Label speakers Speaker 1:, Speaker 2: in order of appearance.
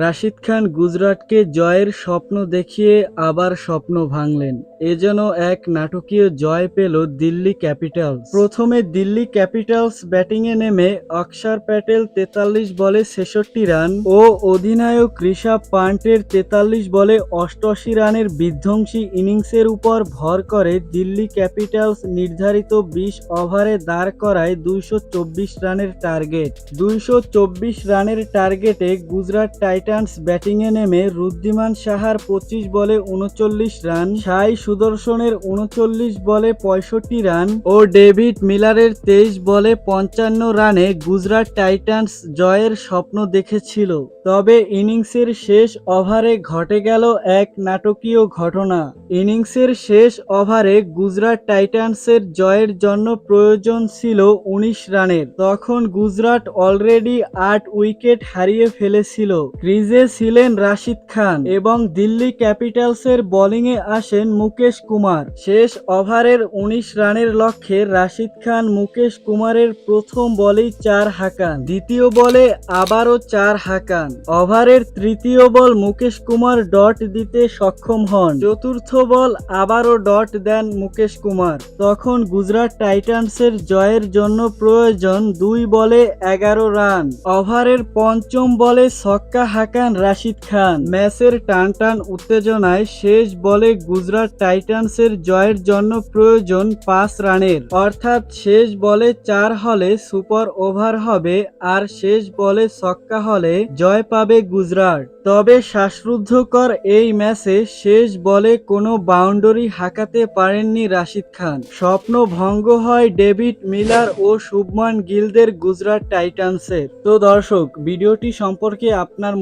Speaker 1: রাশিদ খান গুজরাটকে জয়ের স্বপ্ন দেখিয়ে আবার স্বপ্ন ভাঙলেন। এ যেন এক নাটকীয় জয় পেল দিল্লি ক্যাপিটালস। প্রথমে দিল্লি ক্যাপিটালস ব্যাটিংয়ে নেমে অক্ষর প্যাটেল তেতাল্লিশ বলে ছেষট্টি রান ও অধিনায়ক ঋষভ পান্টের তেতাল্লিশ বলে অষ্টআশি রানের বিধ্বংসী ইনিংসের উপর ভর করে দিল্লি ক্যাপিটালস নির্ধারিত বিশ ওভারে দাঁড় করায় দুইশো চব্বিশ রানের টার্গেট। দুইশো চব্বিশ রানের টার্গেটে গুজরাট টাইটান্স ব্যাটিংয়ে নেমে রুদ্দিমান সাহার পঁচিশ বলে উনচল্লিশ রান, সাই সুদর্শনের উনচল্লিশ বলে পঁয়ষট্টি রান ও ডেভিড মিলারের তেইশ বলে পঞ্চান্ন রানে গুজরাট টাইটান্স জয়ের স্বপ্ন দেখেছিল। তবে ইনিংসের শেষ ওভারে ঘটে গেল এক নাটকীয় ঘটনা। ইনিংসের শেষ ওভারে গুজরাট টাইটান্সের জয়ের জন্য প্রয়োজন ছিল উনিশ রানের। তখন গুজরাট অলরেডি আট উইকেট হারিয়ে ফেলেছিল। ক্রিজে ছিলেন রাশিদ খান এবং দিল্লি ক্যাপিটালসের বোলিংয়ে আসেন মুকেশ কুমার। শেষ ওভারের উনিশ রানের লক্ষ্যে রাশিদ খান মুকেশ কুমারের প্রথম বলেই চার হাঁকান। দ্বিতীয় বলে আবারও চার হাঁকান। ওভারের তৃতীয় বল মুকেশ কুমার ডট দিতে সক্ষম হন। চতুর্থ বল আবারও ডট দেন মুকেশ কুমার। তখন গুজরাট টাইটান্সের জয়ের জন্য প্রয়োজন দুই বলে এগারো রান। ওভারের পঞ্চম বলে ছক্কা হাঁকান রাশিদ খান। ম্যাচের টান টান উত্তেজনায় শেষ বলে গুজরাট টাইটান্সের জয়ের জন্য প্রয়োজন পাঁচ রানের। অর্থাৎ শেষ বলে চার হলে সুপার ওভার হবে আর শেষ বলে ছক্কা হলে জয় পাবে গুজরাট। তবে শ্বাসরুদ্ধকর এই ম্যাচে শেষ বলে কোনো বাউন্ডারি হাঁকাতে পারেননি রাশিদ খান। স্বপ্ন ভঙ্গ হয় ডেভিড মিলার ও শুভমান গিলদের গুজরাট টাইটান্সের। তো দর্শক, ভিডিওটি সম্পর্কে আপনার